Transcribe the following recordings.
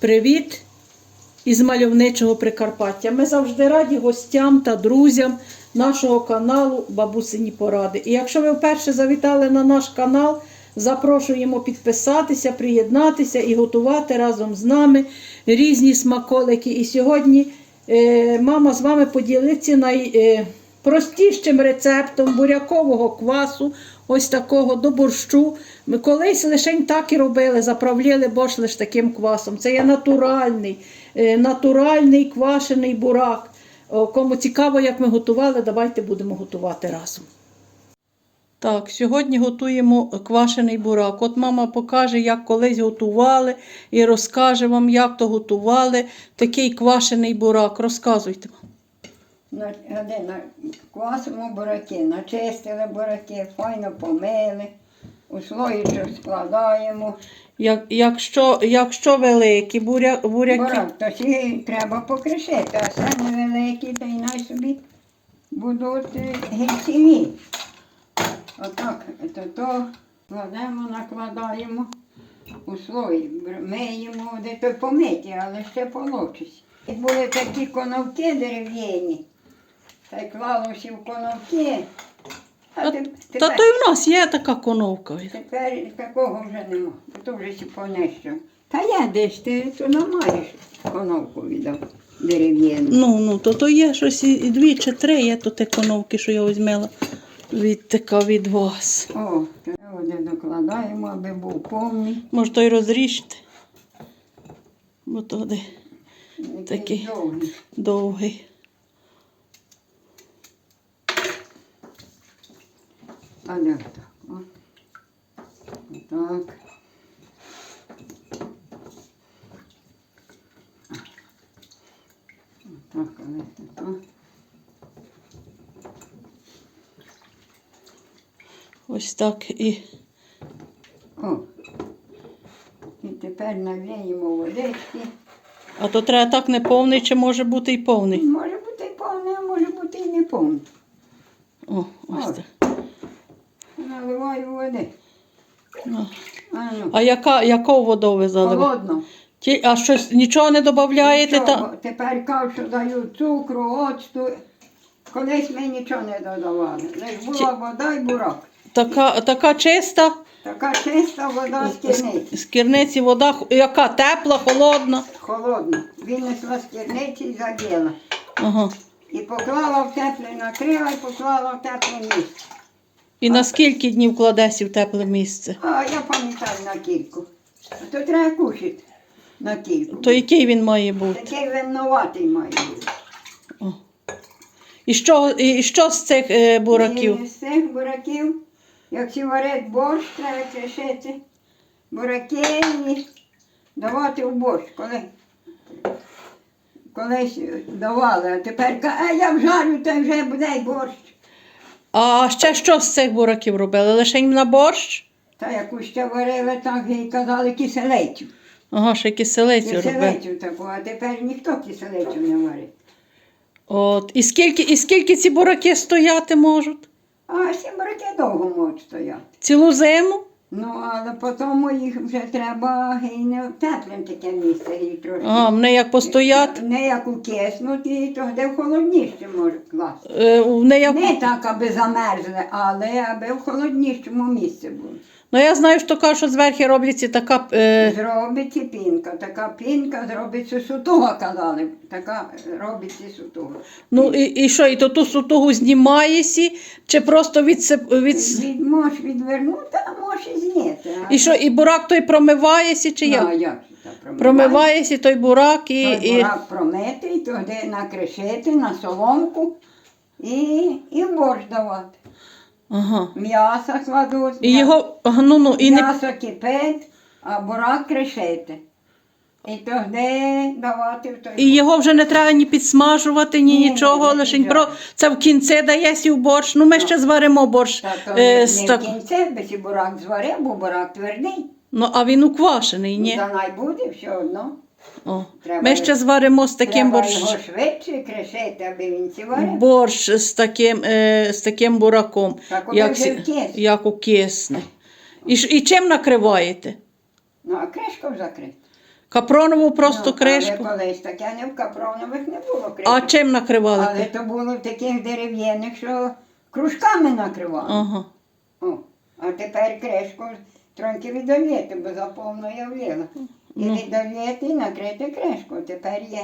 Привіт із мальовничого Прикарпаття. Ми завжди раді гостям та друзям нашого каналу Бабусині Поради. І якщо ви вперше завітали на наш канал, запрошуємо підписатися, приєднатися і готувати разом з нами різні смаколики. І сьогодні е, мама з вами поділиться найпростішим рецептом бурякового квасу, ось такого до борщу. Ми колись лише так і робили, заправляли борщ лише таким квасом. Це є натуральний, е, натуральний квашений бурак. Кому цікаво, як ми готували, давайте будемо готувати разом. Так, сьогодні готуємо квашений бурак. От мама покаже, як колись готували, і розкаже вам, як то готували такий квашений бурак. Розказуйте. На, на, квасимо бураки, начистили бураки, файно помили, у слоїчок складаємо. Як, якщо, якщо великі буря, буряки, Бурак, то всі треба покришити, а самі великі, то й най собі будуть гірціві. Отак, то, то кладемо, накладаємо у слої, миємо, де то помиті, але ще получись. І були такі коновки дерев'яні, та й клалося в коновки. А Та- теп- та тепер, то й в нас є така коновка. тепер такого вже нема, бо то вже сі понещо. Та я десь ти то маєш коновку віддав дерев'яну. Ну, ну, то, то є щось і, і дві чи три є то те коновки, що я візьмела від така від вас. О, то один докладаємо, аби був повний. Може, то й розріжте. Бо то де Такий. довгий. довгий. А де так? О. Так. Так, але то. Ось так і. О. І тепер наліємо водички. А то треба так не повний, чи може бути і повний. Може бути і повний, а може бути і не повний. О, ось Ось. так. Наливаю води. Ну. А ну. А яка, яку воду ви заливаєте? Холодно. Ті, а щось нічого не додаєте? Нічого. Та... Тепер кажуть, що дають цукру, оцту. Колись ми нічого не додавали. Лиш була вода і бурак. Така, така чиста Така чиста вода з керниці. з керниці вода, яка тепла, холодна. Холодна. Винесла з керниці і заділа. Ага. І поклала в тепле, накрила і поклала в тепле місце. І на скільки днів кладеться в тепле місце? А я пам'ятаю на кільку. То треба кушати на кільку. То який він має бути? Такий винуватий має бути. І що, і що з цих е, бураків? І з цих бураків, як ці варить борщ, треба кришити бураки і давати в борщ. Коли, колись давали, а тепер ка- а я вжарю, то вже буде й борщ. А ще що з цих бураків робили? Лише їм на борщ? Та яку ще варили, так і казали киселецю. Ага, ще киселецю робили. Киселецю таку, а тепер ніхто киселецю не варить. От. І скільки, і скільки ці бураки стояти можуть? А ці бураки довго можуть стояти. Цілу зиму? Ну, але потім їх вже треба гине в теплим таке місце і трошки. А, вони як постоять, Не як укиснути, то де в холодніше може класти. е, вони як... Не так, аби замерзли, але аби в холоднішому місці було. Ну я знаю, що кажуть, що зверху робляться така. Е, Зробиться пінка, така пінка зробиться сутуга, казали. Така робиться сутуга. ну і, і що, і то ту сутугу знімаєся, чи просто відсип, від... Від, можеш відвернути, а можеш і зняти. а- І що, і бурак той промиваєся, чи Ну, а як? як промиваєш? Промиваєся той бурак і. Той і... бурак промити, туди накришити на соломку і, і борщ давати. Ага. М'ясо кладуть, І його. Ну, ну, і не... м'ясо кипить, а бурак кришити. І тоді давати в той І його вже не треба ні підсмажувати, ні, Ні, ні, нічого. ні, Лише нічого. про це в кінці даєш в борщ. Ну, ми ще зваримо борщ. Та то е, не, з не так... в кінці, і бурак зварив, бо бурак твердий. Ну, а він уквашений, ні. Та най буде все одно. О. Треба Ми ще зваримо з таким Треба борщ. його швидше кришити, аби він. Борщ з таким, е, з таким бураком, Так, от як, вже сі- як. І, ж- і чим накриваєте? Ну, а кришком закрити. Капронову просто Ну, кришку. Але колись таке не в капронових не було кришки. А чим накривали? Але то було в таких дерев'яних, що кружками накривали. Ага. О, а тепер кришку трошки віддаліти, бо заповно я вліла. І Ну. віддаліти і накрити кришку. Тепер є.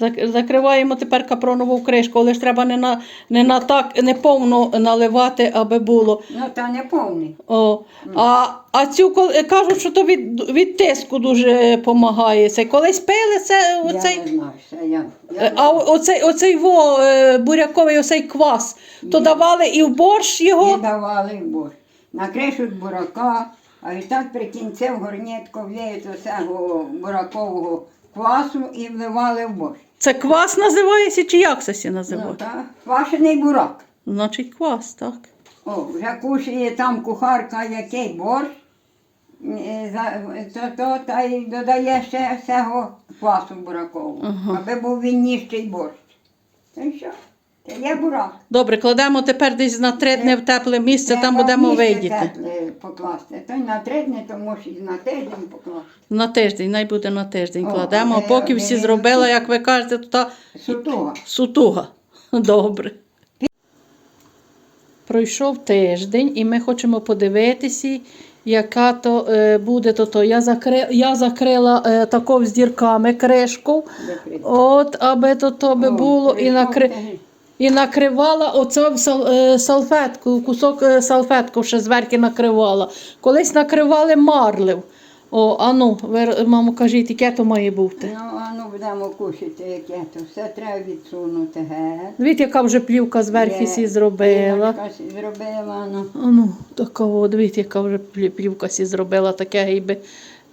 Зак- Закриваємо тепер капронову кришку, але ж треба не на, не на так, не повно наливати, аби було. Ну, та не повний. О, а, а цю кажуть, що то від, від тиску дуже допомагає. Це колись пили це оцей. Я не знаю, що я. я е, А о- оцей, оцей во, е, буряковий оцей квас, то давали і в борщ не його. давали в борщ. Накришуть бурака, а відтак при кінці в горнятку вліють оцього буракового квасу і вливали в борщ. Це квас називається чи як це сі Ну, так, квашений бурак. Значить, квас, так. О, вже кушає там кухарка який борщ, то, то, та й додає ще всього квасу буракового, аби був він ніжчий борщ. Та й що? Є бурак. Добре, кладемо тепер десь на три дні в тепле місце, там будемо видіти. тепле покласти. То й на три дні, то може і на тиждень покласти. На тиждень, най буде на тиждень О, кладемо. е, Поки всі е, зробили, як ви кажете, то та Сутуга. сутуга. Добре. Пройшов тиждень, і ми хочемо подивитися, яка то е, буде то. то. Я, закри... Я закрила е, тако з дірками кришку, от, аби то, то би О, було, і, прийшов накри... і накривала оце сал... салфетку, кусок е, салфетку ще зверху накривала. Колись накривали марлив. О, а ну, ви, мамо, кажіть, яке то має бути. Ну, а ну будемо кушати, яке то. Все треба відсунути, геть. Дивіться, яка вже плівка зверху сі зробила. Сі зробила, ну. А ну, така о, дивіться, яка вже плівка сі зробила, таке гейби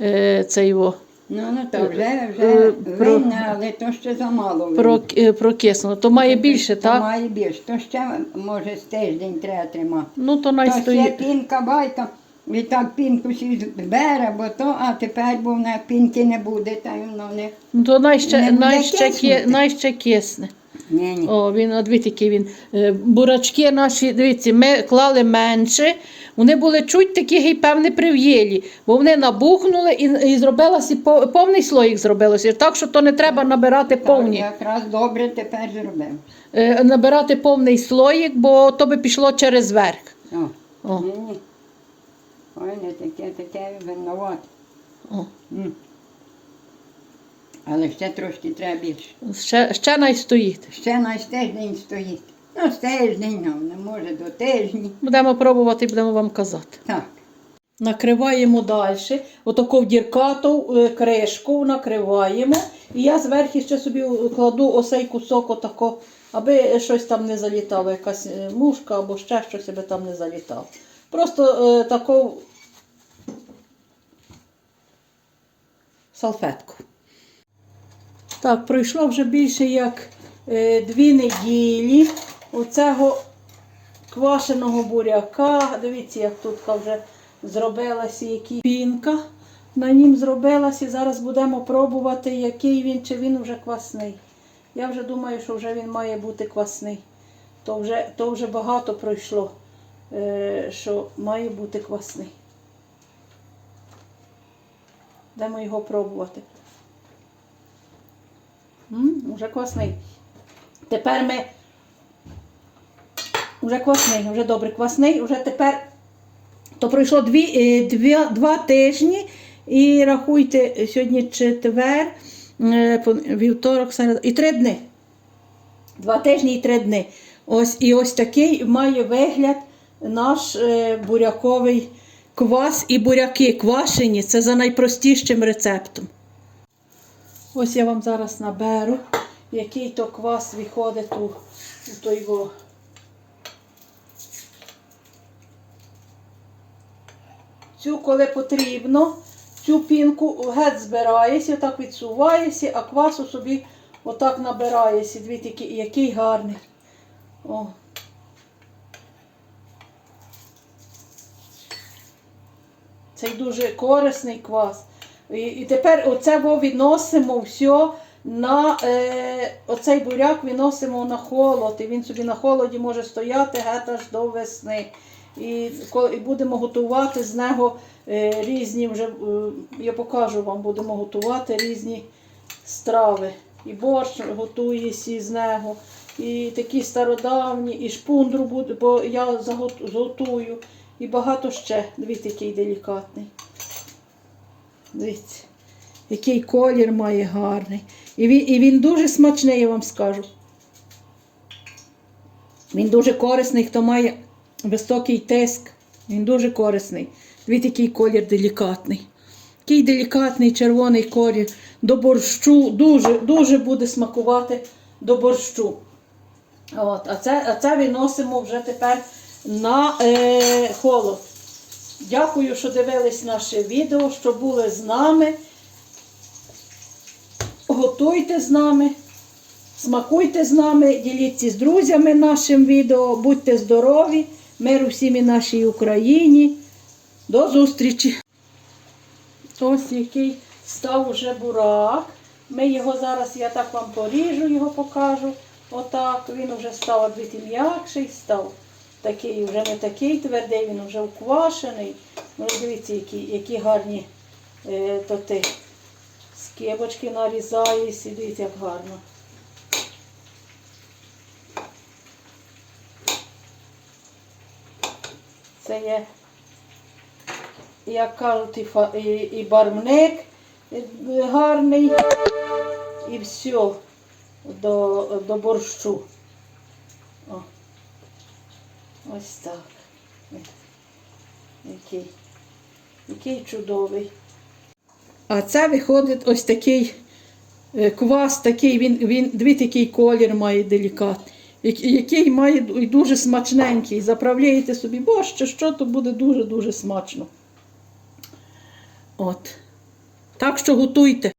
е, цей о, Ну, ну то вже, Е, вже про- винна, але то ще замало винне. про, е. То має більше, То так? Має більше. То ще, може, з тиждень треба тримати. Ну, то най То ще стоїть. пінка байка, і так пінку всі збере, бо то, а тепер, бо на пінки не буде, та й воно не... Ну, то най ще, Не буде най ще, киснути. най ще кисне. Ні, ні. О, він, от який він. Е, Бурачки наші, дивіться, ми клали менше. Вони були чуть такі гей, певне прив'єлі, бо вони набухнули і, і зробилося по- повний слоїк зробилося. Так що то не треба набирати Так, повні. якраз добре тепер зробимо. Е, набирати повний слоїк, бо то би пішло через верх. О. О. Ні, ні. Ой, не таке, таке винувате. О. Але ще трошки треба більше. Ще, ще най стоїть. Ще на тиждень стоїть. Ну, з тиждень, ну, не може до тижні. Будемо пробувати і будемо вам казати. Так. Накриваємо далі. Отаку діркату е, кришку накриваємо. І я зверху ще собі кладу осей кусок отако, аби щось там не залітало, якась е, мушка або ще щось, аби там не залітало. Просто е, таку салфетку. Так, пройшло вже більше як е, дві неділі. Оцього квашеного буряка. Дивіться, як тут вже зробилася які пінка. На нім зробилася. Зараз будемо пробувати, який він, чи він вже квасний. Я вже думаю, що вже він має бути квасний. То вже, то вже багато пройшло, е, що має бути квасний. Будемо його пробувати. Уже квасний. Тепер ми Уже квасний, вже добре квасний. Уже тепер то пройшло дві, е, дві, два тижні. І рахуйте, сьогодні четвер, е, вівторок, середа. І три дни. Два тижні і три дни. Ось і ось такий має вигляд наш е, буряковий квас і буряки квашені. Це за найпростішим рецептом. Ось я вам зараз наберу, який то квас виходить у, у той во. Цю, коли потрібно, цю пінку геть збираєся, отак відсуваєся, а квасу собі отак набираєся. Дивіться, який, гарний. О. Цей дуже корисний квас. І, і тепер оце во відносимо все на е, оцей буряк відносимо на холод. І він собі на холоді може стояти геть аж до весни. І, і будемо готувати з нього е, різні вже, е, я покажу вам, будемо готувати різні страви. І борщ готується з нього, і такі стародавні, і шпундру буду, бо я загот- зготую. І багато ще. Дивіться, який делікатний. Дивіться, який колір має гарний. І він, і він дуже смачний, я вам скажу. Він дуже корисний, хто має високий тиск. Він дуже корисний. Дивіться, який колір делікатний. Такий делікатний червоний колір до борщу. Дуже, дуже буде смакувати до борщу. От, а, це, а це виносимо вже тепер на е, холод. Дякую, що дивились наше відео, що були з нами. Готуйте з нами, смакуйте з нами, діліться з друзями нашим відео, будьте здорові, миру всім і нашій Україні. До зустрічі! Ось який став уже бурак. Ми його зараз, я так вам поріжу, його покажу. Отак. Він вже став м'якший, став такий, вже не такий твердий, він вже уквашений. Ну, дивіться, які, які гарні е, то ти скибочки нарізаю, дивіться, як гарно. Це є як кажуть, і, і барвник е, гарний, і все до, до борщу. О. Ось так. Який, який чудовий. А це виходить ось такий е, квас, такий, він, він дивіться, який колір має делікатний. Який має і дуже смачненький. Заправляєте собі борщ чи що, то буде дуже-дуже смачно. От. Так що готуйте.